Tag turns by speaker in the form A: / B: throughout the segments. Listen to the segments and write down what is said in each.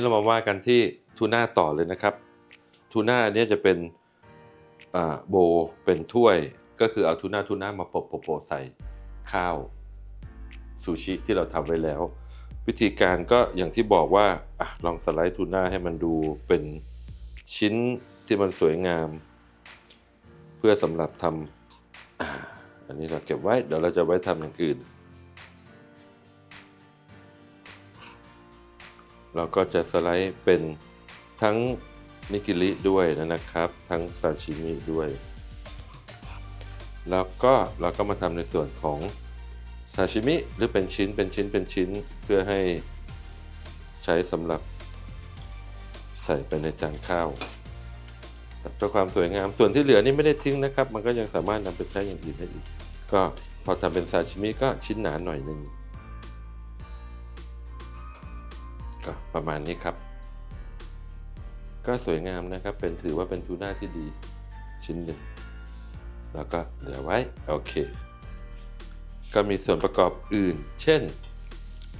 A: นี้เรามาว่ากันที่ทูน่าต่อเลยนะครับทูน่าอันนี้จะเป็นโบเป็นถ้วยก็คือเอาทูน่าทูน่ามาโปะโปะใส่ข้าวซูชิที่เราทำไว้แล้ว วิธีการก็อย่างที่บอกว่าอลองสไลด์ทูน่าให้มันดูเป็นชิ้นที่มันสวยงาม เพื่อสำหรับทำอันนี้เราเก็บไว้เดี๋ยวเราจะไว้ทำอย่างอื่น เราก็จะสไลด์เป็นทั้งนิกิริด้วยนะครับ ทั้งซาชิมิด้วย แล้วก็เราก็มาทำในส่วนของซาชิมิหรือเป็นชิ้นเป็นชิ้นเป็นชิ้นเพื่อให้ใช้สำหรับใส่ไปในจานข้าวเพื่อความสวยงามส่วนที่เหลือนี่ไม่ได้ทิ้งนะครับ มันก็ยังสามารถนำไปใช้อย่างอื่นได้อีก ก็พอทำเป็นซาชิมิก็ชิ้นหนาหน่อยหนึ่ง ก็ประมาณนี้ครับ ก็สวยงามนะครับ เป็นถือว่าเป็นทูน่าที่ดีชิ้นหนึ่ง แล้วก็เหลือไว้ โอเค ก็มีส่วนประกอบอื่น เช่น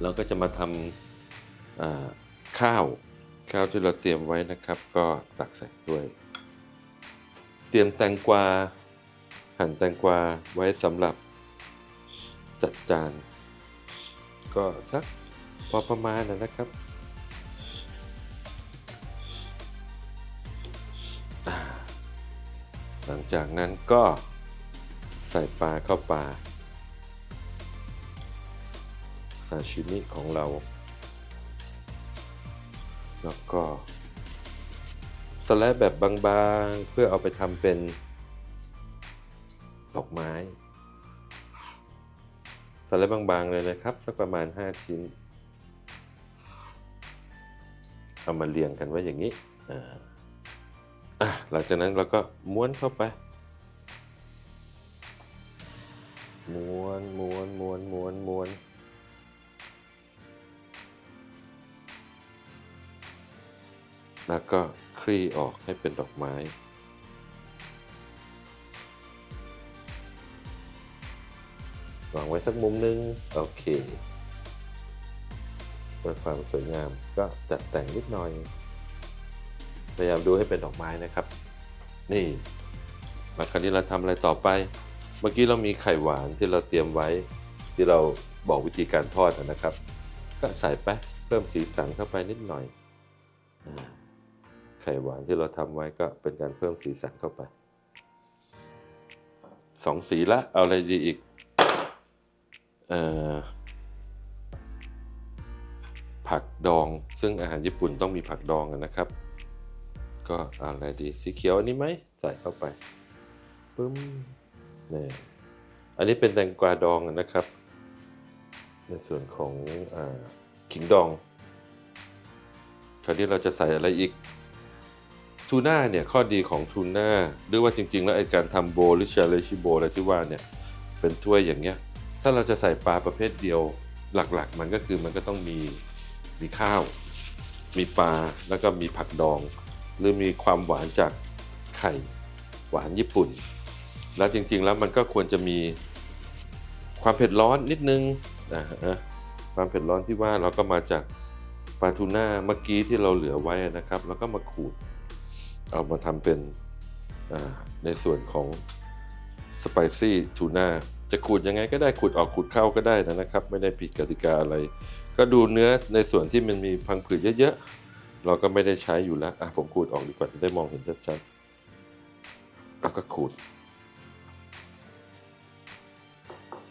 A: เราก็จะมาทำข้าว ข้าวที่เราเตรียมไว้นะครับ ก็ตักใส่ถ้วย เตรียมแตงกวา หั่นแตงกวาไว้สำหรับจัดจาน ก็สักพอประมาณนะครับ จากนั้นก็ใส่ปลาเข้าปลาซาชิมิของเรา แล้วก็สไลด์แบบบางๆ เพื่อเอาไปทำเป็นดอกไม้สไลด์บางๆเลยนะครับ สักประมาณ 5 ชิ้น เอามาเรียงกันไว้อย่างนี้อ่า อะหลังจากนั้นเราก็ม้วนเข้าไป ม้วนม้วนม้วนม้วนม้วนแล้วก็คลี่ออกให้เป็นดอกไม้ วางไว้สักมุมหนึง โอเคเพื่อความสวยงามก็จัดแต่งนิดหน่อย พยายามดูให้เป็นดอกไม้นะครับ นี่มาคราวนี้เราทำอะไรต่อไป เมื่อกี้เรามีไข่หวานที่เราเตรียมไว้ ที่เราบอกวิธีการทอดนะครับ ก็ใส่ไปเพิ่มสีสันเข้าไปนิดหน่อย ไข่หวานที่เราทำไว้ก็เป็นการเพิ่มสีสันเข้าไปสองสีละเอาอะไรดีอีกเอ่อผักดอง ซึ่งอาหารญี่ปุ่นต้องมีผักดองนะครับ ก็อะไรดีสีเขียวอันนี้ไหมใส่เข้าไปปึ้มนี่อันนี้เป็นแตงกวาดองนะครับ ในส่วนของอขิงดอง คราวนี้เราจะใส่อะไรอีกทูน่าเนี่ยข้อดีของทูน่าหรือว่าจริง ๆ แล้วไอการทำโบหรือชาเลชิโบอะไรที่ว่าเนี่ยเป็นถ้วยอย่างเงี้ยถ้าเราจะใส่ปลาประเภทเดียวหลักๆ มันก็คือมันก็ต้องมีมีข้าว มีปลาแล้วก็มีผักดอง หรือมีความหวานจากไข่หวานญี่ปุ่น แล้วจริงๆแล้วมันก็ควรจะมีความเผ็ดร้อนนิดนึงนะฮะความเผ็ดร้อนที่ว่าเราก็มาจากปลาทูน่าเมื่อกี้ที่เราเหลือไว้นะครับ แล้วก็มาขูด เอามาทำเป็นในส่วนของสไปซี่ทูน่าจะขูดยังไงก็ได้ขูดออกขูดเข้าก็ได้นะครับ ไม่ได้ผิดกติกาอะไร ก็ดูเนื้อในส่วนที่มันมีพังผืดเยอะๆ เราก็ไม่ได้ใช้อยู่แล้วอะผมขูดออกดีกว่าจะได้มองเห็นชัดๆแล้วก็ขูด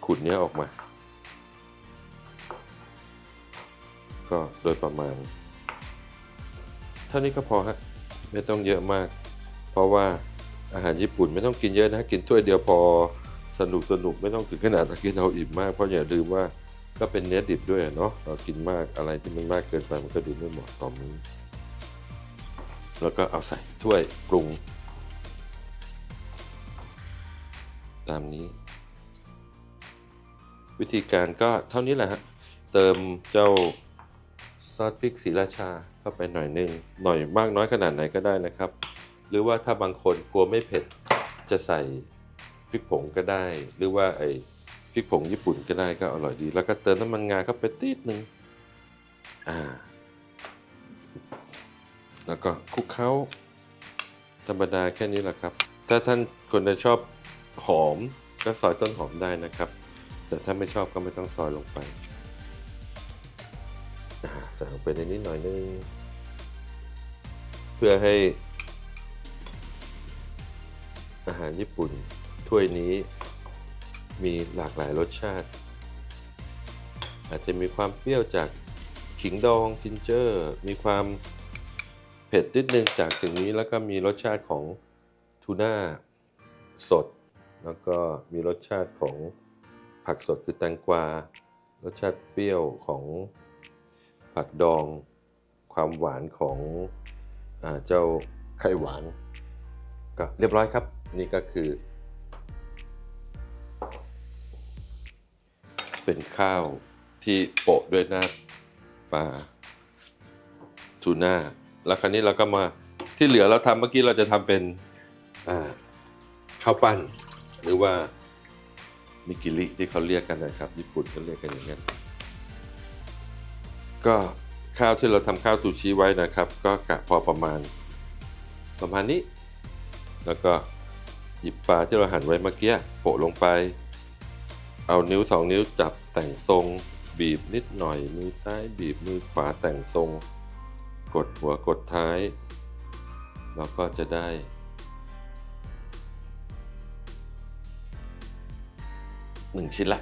A: ขูดเนื้อออกมา ก็โดยประมาณ เท่านี้ก็พอฮะ ไม่ต้องเยอะมาก เพราะว่าอาหารญี่ปุ่นไม่ต้องกินเยอะนะ กินถ้วยเดียวพอสนุกสนุกไม่ต้องถึงขนาดกินเอาอิ่มมาก เพราะอย่าลืมว่าก็เป็นเนื้อดิบด้วยเนาะเรากินมากอะไรที่มันมากเกินไปมันก็ดูไม่เหมาะต่อมือ แล้วก็เอาใส่ถ้วยปรุง ตามนี้ วิธีการก็เท่านี้แหละฮะเติมเจ้าซอสพริกศรีราชาเข้าไปหน่อยนึงหน่อยมากน้อยขนาดไหนก็ได้นะครับ หรือว่าถ้าบางคนกลัวไม่เผ็ดจะใส่พริกผงก็ได้ หรือว่าไอ้พริกผงญี่ปุ่นก็ได้ก็อร่อยดี แล้วก็เติมน้ำมันงาเข้าไปติดนึงอ่า แล้วก็คลุกเคล้าธรรมดาแค่นี้แหละครับ ถ้าท่านคนใดชอบหอมก็ซอยต้นหอมได้นะครับ แต่ถ้าไม่ชอบก็ไม่ต้องซอยลงไปอ่าใส่ลงไปในนี้หน่อยนึง เพื่อให้ อาหารญี่ปุ่นถ้วยนี้มีหลากหลายรสชาติ อาจจะมีความเปรี้ยวจากขิงดองจินเจอร์ มีความ ผ็ดนิดนึงจากสิ่งนี้แล้วก็มีรสชาติของทูน่าสด แล้วก็มีรสชาติของผักสดคือแตงกวา รสชาติเปรี้ยวของผักดอง ความหวานของอเจ้าไข่หวานก็เรียบร้อยครับ นี่ก็คือ เป็นข้าวที่โปะด้วยหน้าปลาทูน่า แล้วคราวนี้เราก็มาที่เหลือเราทำเมื่อกี้เราจะทำเป็นข้าวปั้น หรือว่ามิกิริที่เขาเรียกกันนะครับ ญี่ปุ่นเขาเรียกกันอย่างนั้นก็ข้าวที่เราทำข้าวซูชิไว้นะครับ ก็กะพอประมาณ ประมาณนี้ แล้วก็หยิบปลาที่เราหั่นไว้เมื่อกี้โปะลงไป เอานิ้วสองนิ้วจับแต่งทรง บีบนิดหน่อย มือซ้ายบีบมือขวาแต่งทรง กดหัวกดท้ายแล้วก็จะได้ หนึ่งชิ้นละ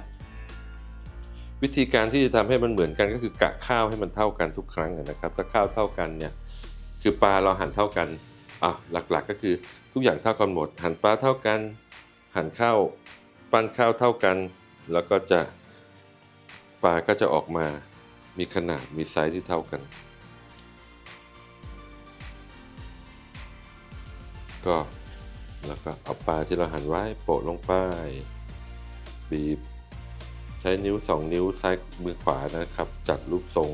A: วิธีการที่จะทำให้มันเหมือนกันก็คือกะข้าวให้มันเท่ากันทุกครั้งนะครับ ถ้าข้าวเท่ากันเนี่ยคือปลาเราหั่นเท่ากันอะหลักๆก็คือทุกอย่างเท่ากันหมด หั่นปลาเท่ากัน หั่นข้าวปั้นข้าวเท่ากัน แล้วก็จะปลาก็จะออกมามีขนาดมีไซส์ที่เท่ากัน ก็แล้วก็เอาปลาที่เราหั่นไว้โปะลงไป บีบ ใช้นิ้วสองนิ้วซ้ายมือขวานะครับ จัดรูปทรง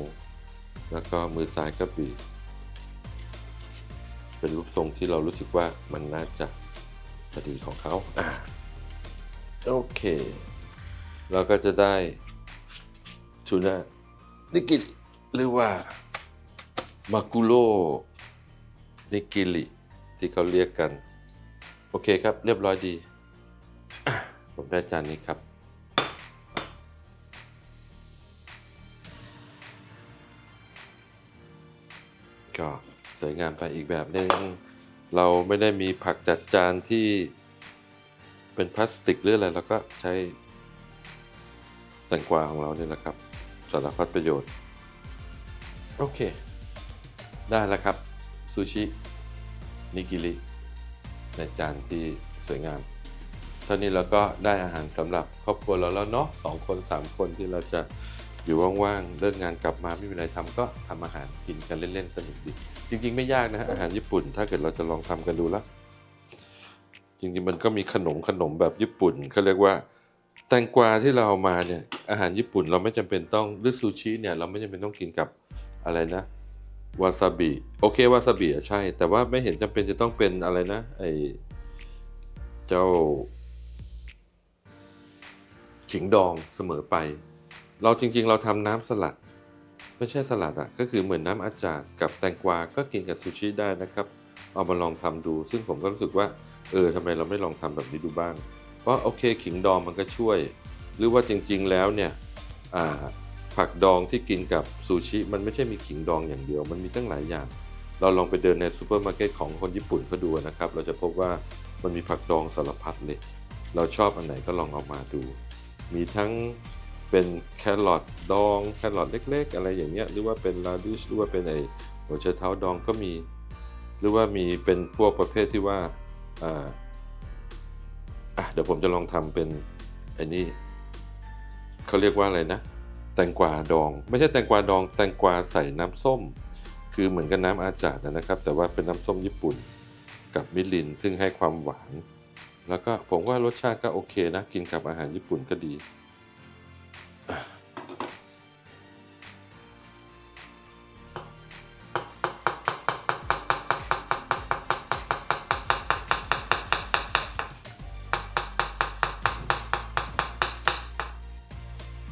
A: แล้วก็มือซ้ายก็บีบ เป็นรูปทรงที่เรารู้สึกว่ามันน่าจะพอดีของเขาอ่าโอเค เราก็จะได้ทูน่านิกิหรือว่ามากุโรนิกิริ ที่เขาเรียกกัน โอเคครับ เรียบร้อยดี ผมได้จานนี้ครับ ก็สวยงามไปอีกแบบหนึงเราไม่ได้มีผักจัดจานที่เป็นพลาสติกหรืออะไรเราก็ใช้แตงกวาของเรานี่แหละครับ สารพัดประโยชน์ โอเค ได้แล้วครับ ซูชิ นิกิริในจานที่สวยงามเท่านี้เราก็ได้อาหารสำหรับครอบครัวเราแล้วเนาะสองคนสามคนที่เราจะอยู่ว่างๆเลิกงานกลับมาไม่มีอะไรทำก็ทำอาหารกินกันเล่นๆสนุกดี จริง ๆ ไม่ยากนะฮะอาหารญี่ปุ่น ถ้าเกิดเราจะลองทำกันดูแล้วจริงๆมันก็มีขนมขนมแบบญี่ปุ่นเขาเรียกว่าแตงกวาที่เราเอามาเนี่ยอาหารญี่ปุ่นเราไม่จำเป็นต้องหรือซูชิเนี่ยเราไม่จำเป็นต้องกินกับอะไรนะ วาซาบิโอเควาซาบิอะใช่ แต่ว่าไม่เห็นจำเป็นจะต้องเป็นอะไรนะ ไอเจ้า ขิงดองเสมอไป เราจริง ๆ เราทำน้ำสลัด ไม่ใช่สลัดอะก็คือเหมือนน้ำอาจารย์กับแตงกวา ก็กินกับซูชิได้นะครับ เอามาลองทำดู ซึ่งผมก็รู้สึกว่า เออทำไมเราไม่ลองทำแบบนี้ดูบ้าง เพราะโอเค ขิงดองมันก็ช่วย หรือว่าจริง ๆ แล้วเนี่ย อ่า ผักดองที่กินกับซูชิ มันไม่ใช่มีขิงดองอย่างเดียว มันมีตั้งหลายอย่าง เราลองไปเดินในซูเปอร์มาร์เก็ตของคนญี่ปุ่นเขาดูนะครับ เราจะพบว่ามันมีผักดองสารพัดเลย เราชอบอันไหนก็ลองเอามาดู มีทั้งเป็นแครอทดองแครอทเล็ก ๆ อะไรอย่างเงี้ยหรือว่าเป็นลาดิชหรือว่าเป็นไอหัวไชเท้าดองก็มี หรือว่ามีเป็นพวกประเภทที่ว่าอ่าอะเดี๋ยวผมจะลองทำเป็นไอ้นี่เขาเรียกว่าอะไรนะ แตงกวาดอง ไม่ใช่แตงกวาดอง แตงกวาใส่น้ำส้ม คือเหมือนกับน้ำอาจารย์นะครับ แต่ว่าเป็นน้ำส้มญี่ปุ่นกับมิลินซึ่งให้ความหวาน แล้วก็ผมว่ารสชาติก็โอเคนะ กินกับอาหารญี่ปุ่นก็ดี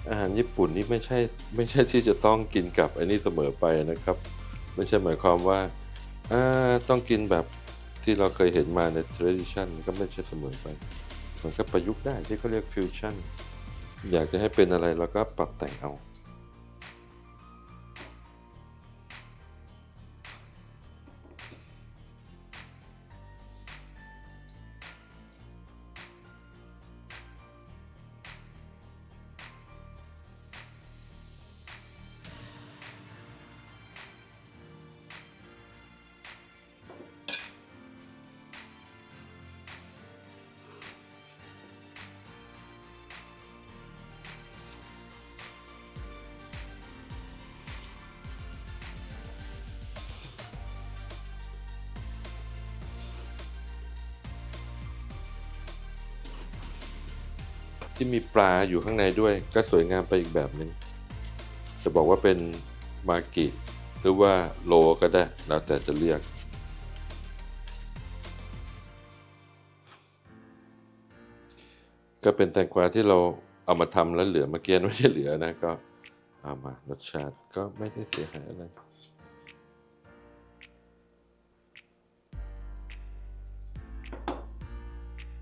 A: อาหารญี่ปุ่นนี่ไม่ใช่ไม่ใช่ที่จะต้องกินกับไอ้นี่เสมอไปนะครับ ไม่ใช่หมายความว่าอ่าต้องกินแบบที่เราเคยเห็นมาใน tradition ก็ไม่ใช่เสมอไปมันก็ประยุกต์ได้ที่เขาเรียก fusion อยากจะให้เป็นอะไรเราก็ปรับแต่งเอา ที่มีปลาอยู่ข้างในด้วย ก็สวยงามไปอีกแบบหนึ่งจะบอกว่าเป็นมากิ หรือว่าโลก็ได้ แล้วแต่จะเรียก ก็เป็นแตงกวาที่เราเอามาทำแล้วเหลือเมื่อกี้ไม่ใช่เหลือนะก็เอามารสชาติก็ไม่ได้เสียหายอะไร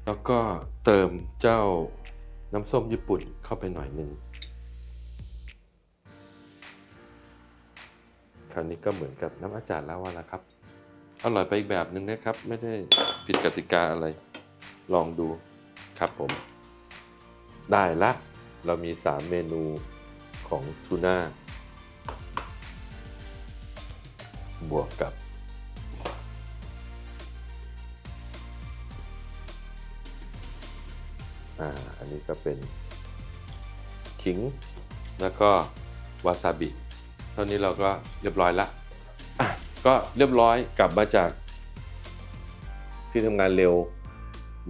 A: แล้วก็เติมเจ้า น้ำส้มญี่ปุ่นเข้าไปหน่อยนึงคราวนี้ก็เหมือนกับน้ำอาจารย์แล้วว่าละครับ อร่อยไปอีกแบบหนึ่งนะครับ ไม่ได้ผิดกติกาอะไร ลองดูครับผม ได้ละ เรามี 3 เมนูของทูน่าบวกกับ อ่าอันนี้ก็เป็นขิง แล้วก็วาซาบิ เท่านี้เราก็เรียบร้อยละอะก็เรียบร้อยกลับมาจาก ที่ทำงานเร็ว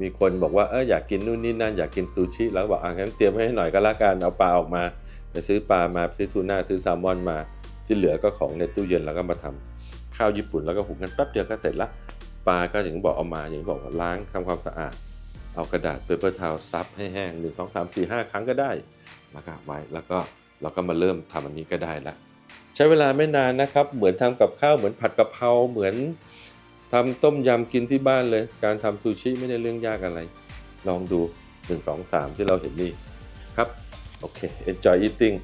A: มีคนบอกว่าเอออยากกินนู่นนี่นั่นอยากกินซูชิ แล้วบอกอะงั้นเตรียมให้หน่อยก็แล้วกันเอาปลาออกมาไปซื้อปลามาซื้อทูน่าซื้อแซลมอนมาที่เหลือก็ของในตู้เย็นแล้วก็มาทำข้าวญี่ปุ่นแล้วก็หุงกันแป๊บเดียวก็เสร็จละปลาก็อย่างที่บอกเอามาอย่างที่บอกว่าล้างทำความสะอาด เอากระดาษเปเปอร์ทาวซับให้แห้งหนึ่งสองสามสี่ห้าครั้งก็ได้แล้วก็ไว้แล้วก็เราก็มาเริ่มทำอันนี้ก็ได้ละใช้เวลาไม่นานนะครับ เหมือนทำกับข้าวเหมือนผัดกะเพราเหมือนทำต้มยำกินที่บ้านเลย การทำซูชิไม่ได้เรื่องยากอะไร ลองดู 1 2 3 ที่เราเห็นนี่ครับโอเค enjoy eating